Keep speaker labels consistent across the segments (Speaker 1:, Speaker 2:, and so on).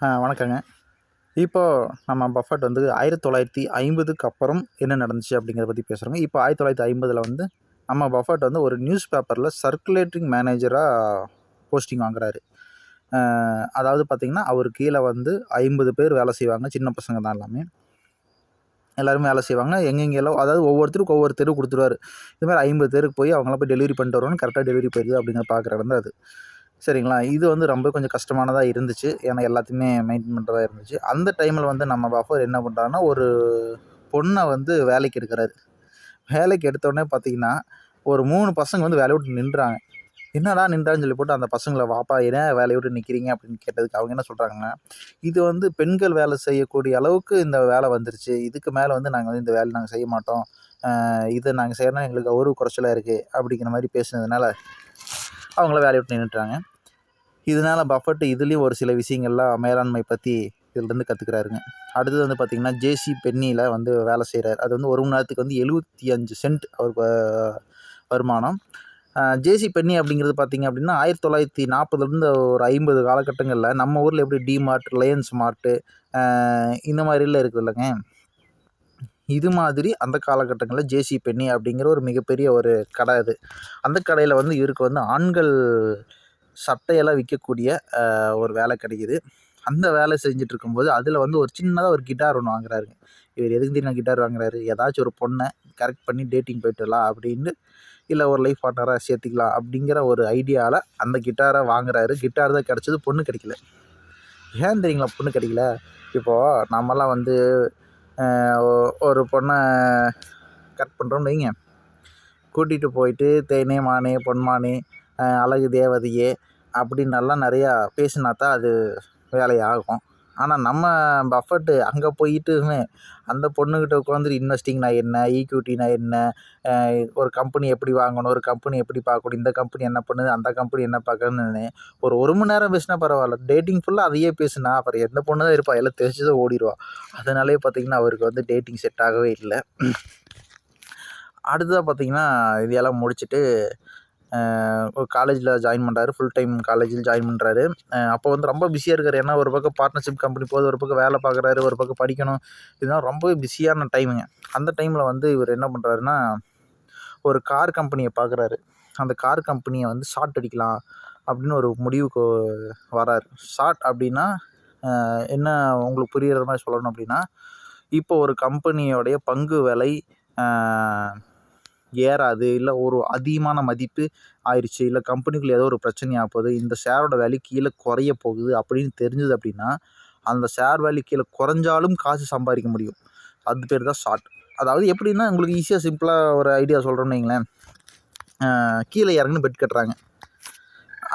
Speaker 1: வணக்கங்க. இப்போது நம்ம பஃபட் வந்து ஆயிரத்தி தொள்ளாயிரத்தி ஐம்பதுக்கு அப்புறம் என்ன நடந்துச்சு அப்படிங்கிறத பற்றி பேசுகிறோங்க இப்போ ஆயிரத்தி தொள்ளாயிரத்தி ஐம்பதில் வந்து நம்ம பஃபட் வந்து ஒரு நியூஸ் பேப்பரில் சர்க்குலேட்டிங் மேனேஜராக போஸ்டிங் வாங்குறாரு அதாவது பார்த்திங்கன்னா அவர் கீழே வந்து ஐம்பது பேர் வேலை செய்வாங்க. சின்ன பசங்க தான் எல்லாமே. எல்லாருமே வேலை செய்வாங்க. எங்கெங்கெல்லாம் அதாவது ஒவ்வொருத்தருக்கும் ஒவ்வொரு தெரு கொடுத்துருவாரு. இதுமாதிரி ஐம்பது பேருக்கு போய் அவங்களாம் போய் டெலிவரி பண்ணிட்டு வருவாங்க. கரெக்டாக டெலிவரி போயிடுது அப்படிங்கிற பார்க்குற இடம் தான் அது. சரிங்களா? இது வந்து ரொம்ப கொஞ்சம் கஷ்டமானதாக இருந்துச்சு. ஏன்னா எல்லாத்தையுமே மெயின்டைன் பண்ணுறதா இருந்துச்சு. அந்த டைமில் வந்து நம்ம பஃபர் என்ன பண்ணுறாருன்னா ஒரு பொண்ணை வந்து வேலைக்கு எடுக்கிறாரு. வேலைக்கு எடுத்தோடனே பார்த்தீங்கன்னா ஒரு மூணு பசங்க வந்து வேலையை விட்டு நின்றாங்க. என்னடா நின்றான்னு சொல்லி போட்டு அந்த பசங்களை வாப்பா ஏன் வேலையை விட்டு நிற்கிறீங்க அப்படின்னு கேட்டதுக்கு அவங்க என்ன சொல்கிறாங்கன்னா இது வந்து பெண்கள் வேலை செய்யக்கூடிய அளவுக்கு இந்த வேலை வந்துருச்சு. இதுக்கு மேலே வந்து நாங்கள் வந்து இந்த வேலை நாங்கள் செய்ய மாட்டோம். இதை நாங்கள் செய்யறோம்னா எங்களுக்கு ஒரு குறைச்சலாக இருக்குது அப்படிங்கிற மாதிரி பேசுனதுனால அவங்கள வேலையை விட்டு நின்றுட்டாங்க இதனால பஃபட் இதுலேயும் ஒரு சில விஷயங்கள்லாம் மேலாண்மை பற்றி இதுலேருந்து கற்றுக்குறாருங்க அடுத்தது வந்து பார்த்திங்கன்னா ஜேசி பென்னியில் வந்து வேலை செய்கிறார் அது வந்து ஒரு மணி நேரத்துக்கு வந்து எழுபத்தி அஞ்சு சென்ட் அவர் வருமானம். ஜேசி பென்னி அப்படிங்கிறது பார்த்திங்க அப்படின்னா ஆயிரத்தி தொள்ளாயிரத்தி நாற்பதுலேருந்து ஒரு ஐம்பது காலகட்டங்களில் நம்ம ஊரில் எப்படி டிமார்ட் ரிலையன்ஸ் மார்ட்டு இந்த மாதிரிலாம் இருக்குது இல்லைங்க இது மாதிரி அந்த காலகட்டங்களில் ஜேசி பென்னி அப்படிங்கிற ஒரு மிகப்பெரிய ஒரு கடை அது. அந்த கடையில் வந்து இவருக்கு வந்து ஆண்கள் சட்டையெல்லாம் விற்கக்கூடிய ஒரு வேலை கிடைக்கிது. அந்த வேலை செஞ்சுட்டு இருக்கும்போது அதில் வந்து ஒரு சின்னதாக ஒரு கிட்டார் ஒன்று வாங்குறாருங்க. இவர் எதுக்கு தெரியும் கிட்டார் வாங்குறாரு? ஏதாச்சும் ஒரு பொண்ணை கரெக்ட் பண்ணி டேட்டிங் போயிட்டுலாம் அப்படின்னு இல்லை ஒரு லைஃப் பார்ட்னராக சேர்த்துக்கலாம் அப்படிங்கிற ஒரு ஐடியாவில் அந்த கிட்டாரை வாங்குறாரு. கிட்டார் தான் கிடச்சது பொண்ணு கிடைக்கல. ஏன் தெரியுங்களா பொண்ணு கிடைக்கல? இப்போது நம்மலாம் வந்து ஒரு பொண்ணை கட் பண்ணுறோம்னு வைங்க. கூட்டிகிட்டு போயிட்டு தேனே மானே பொன்மானே அழகு தேவதையே அப்படின்னெல்லாம் நிறையா பேசினா தான் அது வேலையாகும். ஆனால் நம்ம பஃபட்டு அங்கே போயிட்டுமே அந்த பொண்ணுக்கிட்ட உட்காந்துட்டு இன்வெஸ்டிங்னா என்ன ஈக்விட்டினா என்ன ஒரு கம்பெனி எப்படி வாங்கணும் ஒரு கம்பெனி எப்படி பார்க்கணும் இந்த கம்பெனி என்ன பண்ணுது அந்த கம்பெனி என்ன பார்க்கணுன்னு ஒரு ஒரு மணி நேரம் பேசினா பரவாயில்ல. டேட்டிங் ஃபுல்லாக அதையே பேசுனா அப்புறம் எந்த பொண்ணு தான் இருப்பா எல்லாம் தெரிஞ்சு தான் ஓடிடுவா. அதனாலே பார்த்திங்கன்னா அவருக்கு வந்து டேட்டிங் செட் ஆகவே இல்லை. அடுத்ததாக பார்த்திங்கன்னா இதையெல்லாம் முடிச்சுட்டு ஒரு காலேஜில் ஜாயின் பண்ணுறாரு ஃபுல் டைம் காலேஜில் ஜாயின் பண்ணுறாரு அப்போ வந்து ரொம்ப பிஸியாக இருக்கார். ஏன்னா ஒரு பக்கம் பார்ட்னர்ஷிப் கம்பெனி போகுது ஒரு பக்கம் வேலை பார்க்குறாரு ஒரு பக்கம் படிக்கணும். இதெல்லாம் ரொம்பவே பிஸியான டைமுங்க அந்த டைமில் வந்து இவர் என்ன பண்ணுறாருன்னா ஒரு கார் கம்பெனியை பார்க்குறாரு அந்த கார் கம்பெனியை வந்து ஷார்ட் அடிக்கலாம் அப்படின்னு ஒரு முடிவுக்கு வராரு. ஷார்ட் அப்படின்னா என்ன உங்களுக்கு புரிகிற மாதிரி சொல்லணும் அப்படின்னா இப்போ ஒரு கம்பெனியோடைய பங்கு விலை ஏறாது இல்லை ஒரு அதிகமான மதிப்பு ஆயிடுச்சு இல்லை கம்பெனிக்குள்ளே ஏதோ ஒரு பிரச்சனையாக போகுது இந்த ஷேரோட வேல்யூ கீழே குறைய போகுது அப்படின்னு தெரிஞ்சது அப்படின்னா அந்த ஷேர் வேல்யூ கீழே குறைஞ்சாலும் காசு சம்பாதிக்க முடியும். அது பேர் தான் ஷார்ட் அதாவது எப்படின்னா உங்களுக்கு ஈஸியாக சிம்பிளாக ஒரு ஐடியா சொல்கிறோம்னு வைங்களேன். கீழே இறங்குன்னு பெட் கட்டுறாங்க.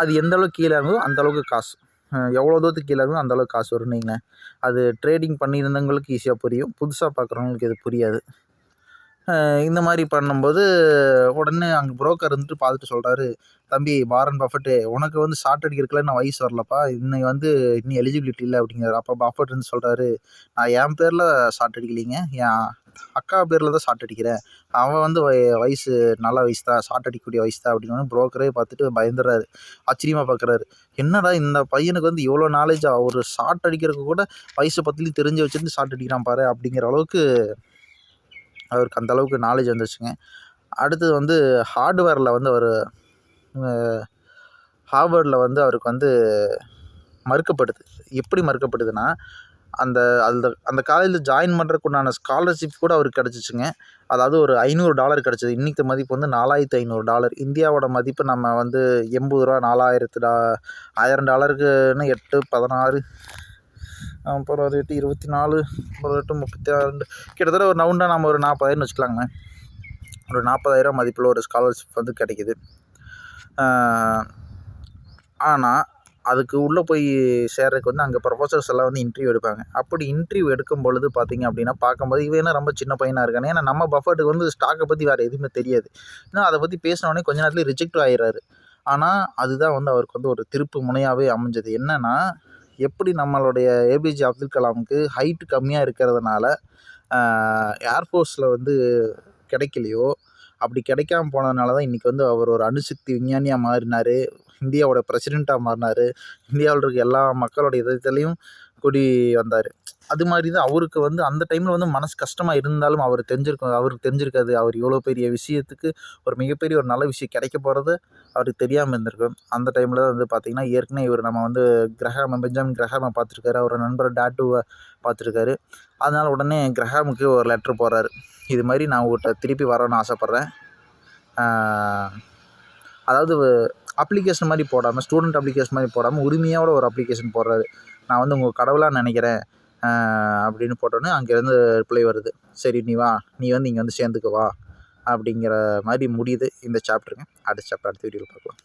Speaker 1: அது எந்த அளவுக்கு கீழே இறங்குதோ அந்த அளவுக்கு காசு. எவ்வளோ தூரத்துக்கு கீழே இறங்குதோ அந்த அளவுக்கு காசு வரும்னு வைங்களேன். அது ட்ரேடிங் பண்ணியிருந்தவங்களுக்கு ஈஸியாக புரியும். புதுசாக பார்க்குறவங்களுக்கு இது புரியாது. இந்த மாதிரி பண்ணும்போது உடனே அங்கே புரோக்கர் இருந்துட்டு பார்த்துட்டு சொல்கிறாரு தம்பி வாரன் பஃபட்டு உனக்கு வந்து ஷார்ட் அடிக்கிறதுக்குலாம் நான் வயசு வரலப்பா. இன்னைக்கு வந்து இன்னும் எலிஜிபிலிட்டி இல்லை அப்படிங்கிறார். அப்போ பஃபட் இருந்து சொல்கிறாரு நான் என் பேரில் ஷார்ட் அடிக்கலைங்க. என் அக்கா பேரில் தான் ஷார்ட் அடிக்கிறேன். அவன் வந்து வயசு நல்ல வயசு தான். ஷார்ட் அடிக்கக்கூடிய வயசு தான். அப்படின்னு புரோக்கரே பார்த்துட்டு பயந்துடுறாரு. ஆச்சரியமாக பார்க்குறாரு. என்னடா இந்த பையனுக்கு வந்து இவ்வளோ நாலேஜ் ஒரு ஷார்ட் அடிக்கிறதுக்கு கூட வயசை பற்றிலையும் தெரிஞ்சு வச்சுருந்து ஷார்ட் அடிக்கிறான் பாரு. அப்படிங்கிற அளவுக்கு அவருக்கு அந்தளவுக்கு நாலேஜ் வந்துருச்சுங்க. அடுத்தது வந்து ஹார்ட்வேரில் வந்து அவர் ஹார்வர்டில் வந்து அவருக்கு வந்து மறுக்கப்படுது. எப்படி மறுக்கப்படுதுன்னா அந்த அந்த அந்த காலேஜில் ஜாயின் பண்ணுறதுக்கு உண்டான ஸ்காலர்ஷிப் கூட அவருக்கு கிடச்சிச்சுங்க. அதாவது ஒரு ஐநூறு டாலர் கிடச்சிது. இன்றைக்கி மதிப்பு வந்து நாலாயிரத்து ஐநூறு டாலர் இந்தியாவோட மதிப்பு நம்ம வந்து எண்பது ரூபா நாலாயிரத்து டா ஆயிரம் டாலருக்குன்னு எட்டு பதினாறு அப்புறம் அது எட்டு இருபத்தி நாலு அப்புறம் எட்டு முப்பத்தி ஆறு கிட்டத்தட்ட ஒரு ரவுண்டாக நம்ம ஒரு நாற்பதாயிரம்னு வச்சுக்கலாங்க ஒரு நாற்பதாயிரம் மதிப்பில் ஒரு ஸ்காலர்ஷிப் வந்து கிடைக்கிது. ஆனால் அதுக்கு உள்ளே போய் சேர்றதுக்கு வந்து அங்கே ப்ரொஃபஸர்ஸ் எல்லாம் வந்து இன்டர்வியூ எடுப்பாங்க. அப்படி இன்டர்வியூ எடுக்கும் பொழுது பார்த்திங்க அப்படின்னா பார்க்கும்போது இவன் என்ன ரொம்ப சின்ன பையனாக இருக்கானே. ஏன்னா நம்ம பஃபர்ட்டுக்கு வந்து ஸ்டாக்கை பற்றி வேறு எதுவுமே தெரியாது. ஏன்னா அதை பற்றி பேசினோடனே கொஞ்ச நேரத்தில் ரிஜெக்ட் ஆகிடுறாரு ஆனால் அதுதான் வந்து அவருக்கு வந்து ஒரு திருப்பு முனையாகவே அமைஞ்சது. என்னென்னா எப்படி நம்மளுடைய ஏபிஜே அப்துல் கலாமுக்கு ஹைட்டு கம்மியாக இருக்கிறதுனால ஏர்ஃபோர்ஸில் வந்து கிடைக்கலையோ அப்படி கிடைக்காம போனதுனால தான் இன்றைக்கி வந்து அவர் ஒரு அணுசக்தி விஞ்ஞானியாக மாறினார் இந்தியாவோட பிரசிடெண்ட்டாக மாறினாரு இந்தியாவில் இருக்க எல்லா மக்களோட இதயத்துலேயும் குடி வந்தார். அது மாதிரி தான் அவருக்கு வந்து அந்த டைமில் வந்து மனசு கஷ்டமாக இருந்தாலும் அவர் தெரிஞ்சிருக்கும் அவருக்கு தெரிஞ்சிருக்காது. அவர் இவ்வளோ பெரிய விஷயத்துக்கு ஒரு மிகப்பெரிய ஒரு நல்ல விஷயம் கிடைக்க போகிறது அவருக்கு தெரியாமல் இருந்திருக்கும். அந்த டைமில் வந்து பார்த்திங்கன்னா ஏற்கனவே இவர் நம்ம வந்து கிரகாம பெஞ்சாமின் கிரகாம பார்த்துருக்காரு அவர் நண்பர் டாட்டுவை பார்த்துருக்காரு அதனால் உடனே கிரகாமுக்கு ஒரு லெட்ரு போடுறாரு. இது மாதிரி நான் உங்கள்கிட்ட திருப்பி வரணும்னு ஆசைப்பட்றேன். அதாவது அப்ளிகேஷன் மாதிரி போடாமல் ஸ்டூடெண்ட் அப்ளிகேஷன் மாதிரி போடாமல் உரிமையோட ஒரு அப்ளிகேஷன் போடுறாரு. நான் வந்து உங்கள் கடவுளாக நினைக்கிறேன். அப்படின்னு போட்டோன்னே அங்கேருந்து ரிப்ளை வருது. சரி நீ வா நீ வந்து இங்கே வந்து சேர்ந்துக்க வா அப்படிங்கிற மாதிரி முடியுது இந்த சாப்டருங்க அடுத்த சாப்டர் அடுத்த வீடியோவில் பார்க்கலாம்.